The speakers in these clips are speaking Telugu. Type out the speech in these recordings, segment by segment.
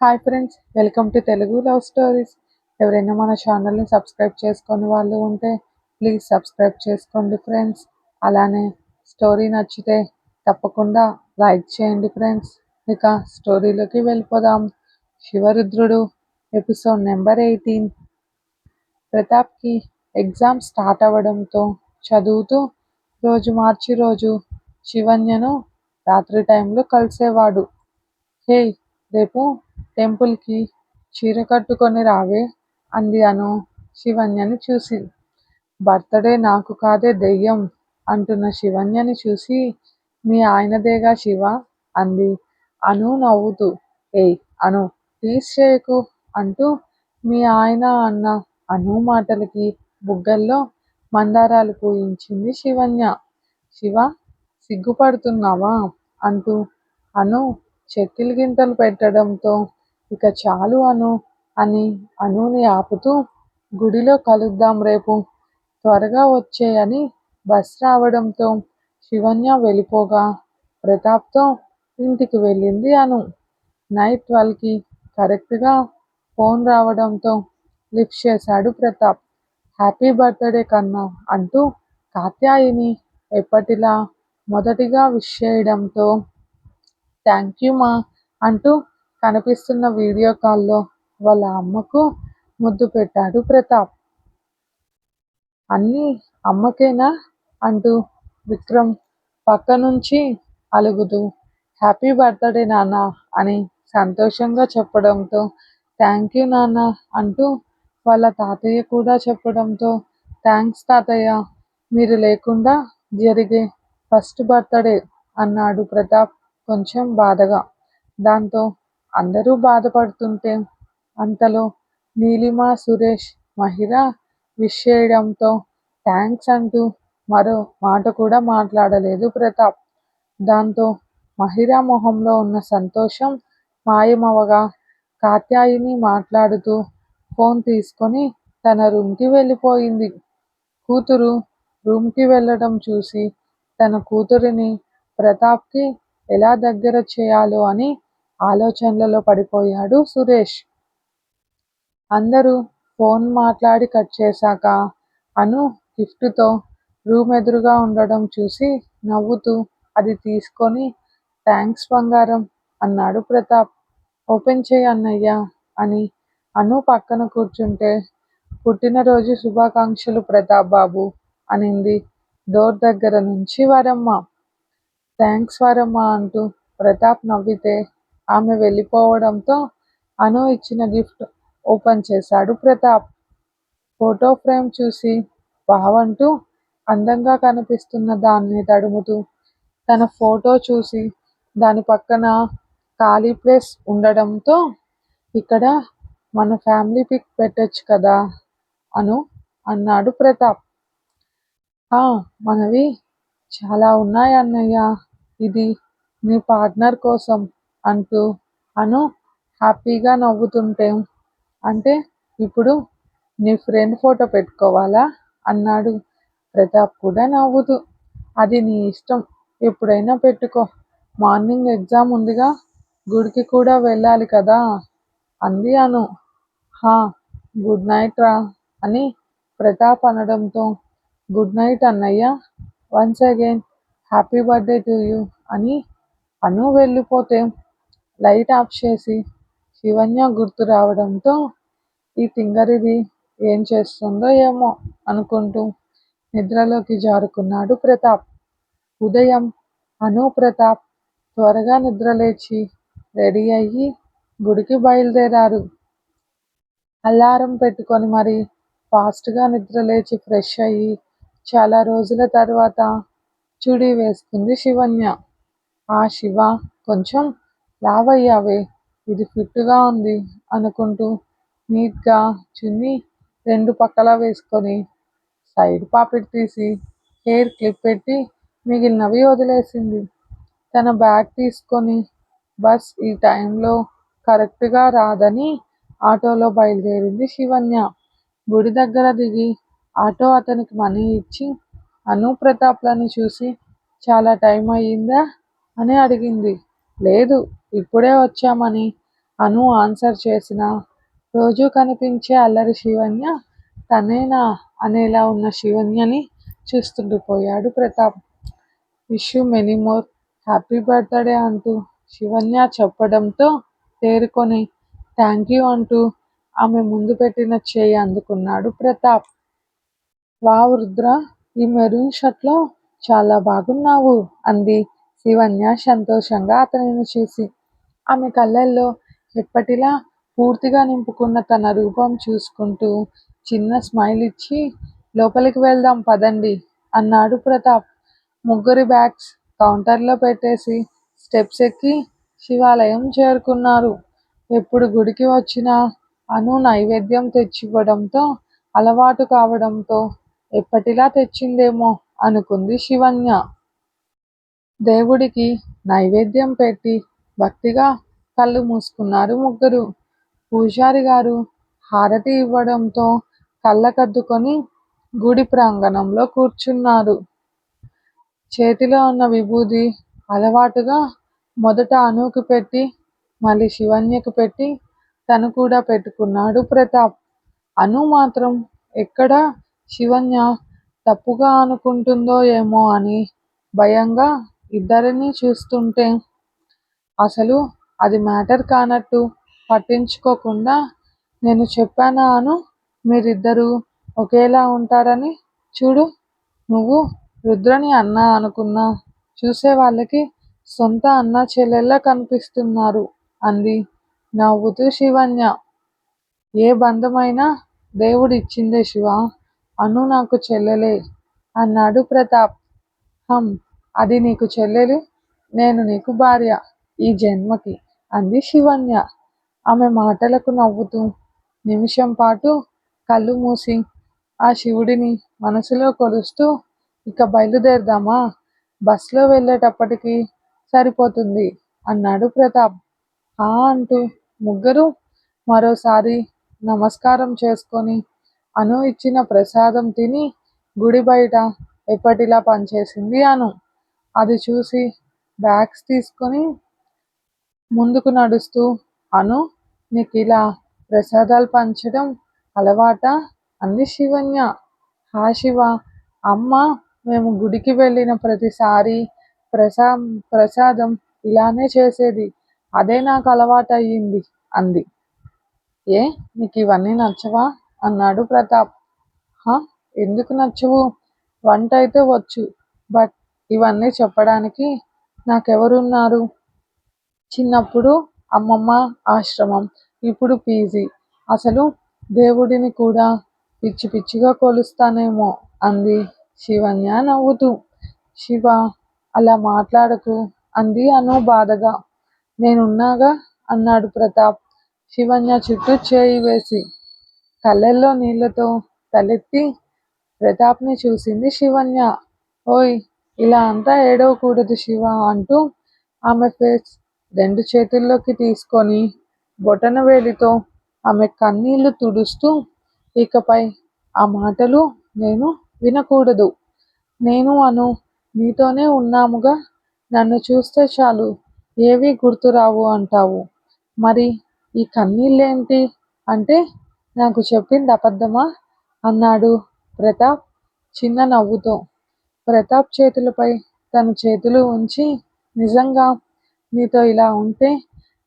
Hi friends welcome to Telugu love stories ఎవరైనా మన ఛానల్ని సబ్స్క్రైబ్ చేసుకొని వాళ్ళు ఉంటే ప్లీజ్ సబ్స్క్రైబ్ చేసుకోండి ఫ్రెండ్స్ అలానే స్టోరీ నచ్చితే తప్పకుండా లైక్ చేయండి ఫ్రెండ్స్ ఇక స్టోరీలోకి వెళ్ళిపోదాం. శివరుద్రుడు ఎపిసోడ్ నెంబర్ ఎయిటీన్ ప్రతాప్కి ఎగ్జామ్ స్టార్ట్ అవ్వడంతో చదువుతూ రోజు మార్చి రోజు శివన్యను రాత్రి టైంలో కలిసేవాడు. హే రేపు టెంపుల్కి చీర కట్టుకొని రావే అంది అను శివన్యని చూసి. బర్త్డే నాకు కాదే దెయ్యం అంటున్న శివన్యని చూసి మీ ఆయనదేగా శివ అంది. అను నవ్వుతూ ఏయ్ అను ప్లీజ్ చేయకు అంటూ మీ ఆయన అన్న అను మాటలకి బుగ్గల్లో మందారాలు పూయించింది శివన్య. శివ సిగ్గుపడుతున్నావా అంటూ అను చెక్కిలి గింతలు పెట్టడంతో ఇక చాలు అను అని అనుని ఆపుతూ గుడిలో కలుద్దాం రేపు. త్వరగా వచ్చేయని బస్ రావడంతో శివన్య వెళ్ళిపోగా. ప్రతాప్తో ఇంటికి వెళ్ళింది అను. నైట్ ట్వెల్వ్కి కరెక్ట్గా ఫోన్ రావడంతో లిఫ్ట్ చేశాడు ప్రతాప్. హ్యాపీ బర్త్డే కన్నా అంటూ కాత్యాయిని ఎప్పటిలా మొదటిగా విష్ చేయడంతో థ్యాంక్ యూ మా అంటూ కనిపిస్తున్న వీడియో కాల్లో వాళ్ళ అమ్మకు ముద్దు పెట్టాడు ప్రతాప్. అన్నీ అమ్మకేనా? అంటూ విక్రమ్ పక్క నుంచి అలుగుతూ హ్యాపీ బర్త్డే నాన్న అని సంతోషంగా చెప్పడంతో థ్యాంక్ యూ నాన్న అంటూ వాళ్ళ తాతయ్య కూడా చెప్పడంతో థ్యాంక్స్ తాతయ్య మీరు లేకుండా జరిగే ఫస్ట్ బర్త్డే అన్నాడు ప్రతాప్ కొంచెం బాధగా. దాంతో అందరూ బాధపడుతుంటే అంతలో నీలిమ సురేష్ మహిర విష్ చేయడంతో థ్యాంక్స్ అంటూ మరో మాట కూడా మాట్లాడలేదు ప్రతాప్. దాంతో మహిరా మొహంలో ఉన్న సంతోషం మాయమవగా కాత్యాయిని మాట్లాడుతూ ఫోన్ తీసుకొని తన రూమ్కి వెళ్ళిపోయింది. కూతురు రూమ్కి వెళ్ళడం చూసి తన కూతురిని ప్రతాప్కి ఎలా దగ్గర చేయాలో అని ఆలోచనలలో పడిపోయాడు సురేష్. అందరూ ఫోన్ మాట్లాడి కట్ చేశాక అను గిఫ్ట్తో రూమ్ ఎదురుగా ఉండడం చూసి నవ్వుతూ అది తీసుకొని థ్యాంక్స్ బంగారం అన్నాడు ప్రతాప్. ఓపెన్ చేయి అన్నయ్య అని అను పక్కన కూర్చుంటే పుట్టినరోజు శుభాకాంక్షలు ప్రతాప్ బాబు అనింది డోర్ దగ్గర నుంచి వరమ్మ. థ్యాంక్స్ వరమ్మ అంటూ ప్రతాప్ నవ్వితే ఆమె వెళ్ళిపోవడంతో అను ఇచ్చిన గిఫ్ట్ ఓపెన్ చేశాడు. ప్రతాప్ ఫోటో ఫ్రేమ్ చూసి బావంటూ అందంగా కనిపిస్తున్న దాన్ని తడుముతూ తన ఫోటో చూసి దాని పక్కన ఖాళీ ప్లేస్ ఉండడంతో ఇక్కడ మన ఫ్యామిలీ పిక్ పెట్టచ్చు కదా అను అన్నాడు ప్రతాప్. మనవి చాలా ఉన్నాయి అన్నయ్య ఇది నీ పార్ట్నర్ కోసం. అంటూ అను హ్యాపీగా నవ్వుతుంటే అంటే ఇప్పుడు నీ ఫ్రెండ్ ఫోటో పెట్టుకోవాలా? అన్నాడు. ప్రతాప్ కూడా నవ్వుతూ అది నీ ఇష్టం ఎప్పుడైనా పెట్టుకో మార్నింగ్ ఎగ్జామ్ ఉందిగా గుడికి కూడా వెళ్ళాలి కదా? అంది అను. హా గుడ్ నైట్ రా అని ప్రతాప్ అనడంతో గుడ్ నైట్ అన్నయ్య once again happy birthday to you అని అను వెళ్ళిపోతే లైట్ ఆఫ్ చేసి శివన్య గుర్తు రావడంతో ఈ తింగరిది ఏం చేస్తుందో ఏమో అనుకుంటూ నిద్రలోకి జారుకున్నాడు ప్రతాప్. ఉదయం అను ప్రతాప్ త్వరగా నిద్రలేచి రెడీ అయ్యి గుడికి బయలుదేరారు. అలారం పెట్టుకొని మరి ఫాస్ట్గా నిద్రలేచి ఫ్రెష్ అయ్యి చాలా రోజుల తర్వాత చుడీ వేసుకుంది శివన్య ఆ శివ కొంచెం లావయ్యావే ఇది ఫిట్గా ఉంది అనుకుంటూ నీట్గా చున్నీ రెండు పక్కల వేసుకొని సైడ్ పాపిట్ తీసి హెయిర్ క్లిప్ పెట్టి మిగిలినవి వదిలేసింది. తన బ్యాగ్ తీసుకొని బస్ ఈ టైంలో కరెక్ట్గా రాదని ఆటోలో బయలుదేరింది శివన్య. గుడి దగ్గర దిగి ఆటో అతనికి మనీ ఇచ్చి అను ప్రతాప్లను చూసి చాలా టైం అయ్యిందా? అని అడిగింది. లేదు ఇప్పుడే వచ్చామని అను ఆన్సర్ చేసినా రోజూ కనిపించే అల్లరి శివన్య తనేనా అనేలా ఉన్న శివన్యని చూస్తుండిపోయాడు Pratap. Wish you many more happy birthday అంటూ శివన్య చెప్పడంతో తేరుకొని థాంక్యూ అంటూ ఆమె ముందు పెట్టిన చేయి అందుకున్నాడు ప్రతాప్. వావ్ రుద్ర ఈ మెరూన్ షర్ట్లో చాలా బాగున్నావు అంది శివన్య సంతోషంగా అతనిని చూసి. ఆమె కళ్ళల్లో ఎప్పటిలా పూర్తిగా నింపుకున్న తన రూపం చూసుకుంటూ చిన్న స్మైల్ ఇచ్చి లోపలికి వెళ్దాం పదండి అన్నాడు ప్రతాప్. ముగ్గురి బ్యాగ్స్ కౌంటర్లో పెట్టేసి స్టెప్స్ ఎక్కి శివాలయం చేరుకున్నారు. ఎప్పుడు గుడికి వచ్చినా అను నైవేద్యం తెచ్చివ్వడంతో అలవాటు కావడంతో ఎప్పటిలా తెచ్చిందేమో అనుకుంది శివన్య. దేవుడికి నైవేద్యం పెట్టి భక్తిగా కళ్ళు మూసుకున్నారు ముగ్గురు పూజారి గారు హారతి ఇవ్వడంతో కళ్ళకద్దుకొని గుడి ప్రాంగణంలో కూర్చున్నారు. చేతిలో ఉన్న విభూది అలవాటుగా మొదట అనుకు పెట్టి మళ్ళీ శివన్యకు పెట్టి తను కూడా పెట్టుకున్నాడు ప్రతాప్. అను మాత్రం ఎక్కడ శివన్య తప్పుగా అనుకుంటుందో ఏమో అని భయంగా ఇద్దరినీ చూస్తుంటే అసలు అది మ్యాటర్ కానట్టు పట్టించుకోకుండా నేను చెప్పానా అను మీరిద్దరూ ఒకేలా ఉంటారని చూడు నువ్వు రుద్రని అన్న అనుకున్నా చూసే వాళ్ళకి సొంత అన్న చెల్లెల్లా కనిపిస్తున్నారు అంది నవ్వుతూ శివన్య. ఏ బంధమైనా దేవుడు ఇచ్చిందే అను నాకు చెల్లెలే అన్నాడు ప్రతాప్. హం అది నీకు చెల్లెలు నేను నీకు భార్య ఈ జన్మకి అంది శివన్య. ఆమె మాటలకు నవ్వుతూ నిమిషం పాటు కళ్ళు మూసి ఆ శివుడిని మనసులో కొలుస్తూ ఇక బయలుదేరదామా? బస్సులో వెళ్ళేటప్పటికి సరిపోతుంది అన్నాడు ప్రతాప్. ఆ అంటూ ముగ్గురు మరోసారి నమస్కారం చేసుకొని అను ఇచ్చిన ప్రసాదం తిని గుడి బయట ఎప్పటిలా పనిచేసింది అను. అది చూసి బ్యాగ్స్ తీసుకొని ముందుకు నడుస్తూ అను నీకు ఇలా ప్రసాదాలు పంచడం అలవాట అంది శివన్య. హా శివ అమ్మ మేము గుడికి వెళ్ళిన ప్రతిసారి ప్రసా ప్రసాదం ఇలానే చేసేది అదే నాకు అలవాటయింది అంది. ఏ నీకు ఇవన్నీ నచ్చవా? అన్నాడు ప్రతాప్. హా ఎందుకు నచ్చవు? వంట అయితే వచ్చు బట్ ఇవన్నీ చెప్పడానికి నాకెవరున్నారు? చిన్నప్పుడు అమ్మమ్మ ఆశ్రమం ఇప్పుడు పీజీ అసలు దేవుడిని కూడా పిచ్చి పిచ్చిగా కొలుస్తానేమో అంది శివన్య నవ్వుతూ. శివ అలా మాట్లాడకు అంది అను బాధగా. నేనున్నాగా అన్నాడు ప్రతాప్ శివన్య చుట్టూ చేయి వేసి. కళ్ళల్లో నీళ్ళతో తలెత్తి ప్రతాప్ని చూసింది శివన్య. ఓయ్ ఇలా అంతా ఏడవకూడదు శివ అంటూ ఆమె ఫేస్ రెండు చేతుల్లోకి తీసుకొని బొటనవేలితో ఆమె కన్నీళ్ళు తుడుస్తూ ఇకపై ఆ మాటలు నేను వినకూడదు. నేను అను నీతోనే ఉన్నాముగా నన్ను చూస్తే చాలు ఏవీ గుర్తురావు అంటావు. మరి ఈ కన్నీళ్ళేంటి అంటే నాకు చెప్పింది అబద్ధమా అన్నాడు ప్రతాప్ చిన్న నవ్వుతో. ప్రతాప్ చేతులపై తన చేతులు ఉంచి నిజంగా నీతో ఇలా ఉంటే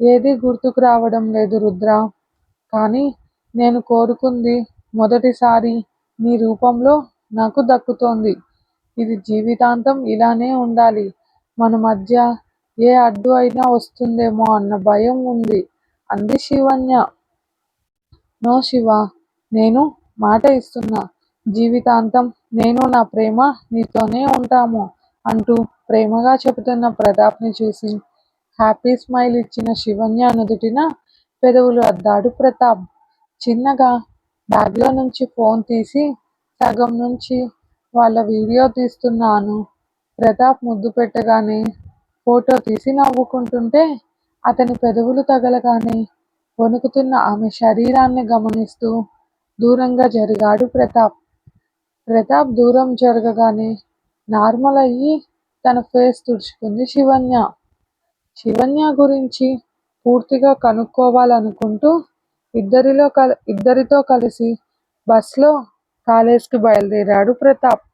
ఏదీ గుర్తుకు రావడం లేదు రుద్ర కానీ నేను కోరుకుంది మొదటిసారి నీ రూపంలో నాకు దక్కుతోంది. ఇది జీవితాంతం ఇలానే ఉండాలి. మన మధ్య ఏ అడ్డు అయినా వస్తుందేమో అన్న భయం ఉంది అంది శివన్య. నో శివ నేను మాట ఇస్తున్నా జీవితాంతం నేను నా ప్రేమ నీతోనే ఉంటాము అంటూ ప్రేమగా చెబుతున్న ప్రతాప్ని చూసి హ్యాపీ స్మైల్ ఇచ్చిన శివన్య నుదుటిన పెదవులు అద్దాడు ప్రతాప్. చిన్నగా బ్యాగ్లో నుంచి ఫోన్ తీసి సగం నుంచి వాళ్ళ వీడియో తీస్తున్నాను ప్రతాప్ ముద్దు పెట్టగానే ఫోటో తీసి నవ్వుకుంటుంటే అతని పెదవులు తగలగానే వణుకుతున్న ఆమె శరీరాన్ని గమనిస్తూ దూరంగా జరిగాడు ప్రతాప్. ప్రతాప్ దూరం జరగగానే నార్మల్ అయ్యి తన ఫేస్ తుడుచుకుంది శివన్య. శివన్య గురించి పూర్తిగా కనుక్కోవాలనుకుంటూ ఇద్దరిలో కల ఇద్దరితో కలిసి బస్లో కాలేజ్కి బయలుదేరాడు ప్రతాప్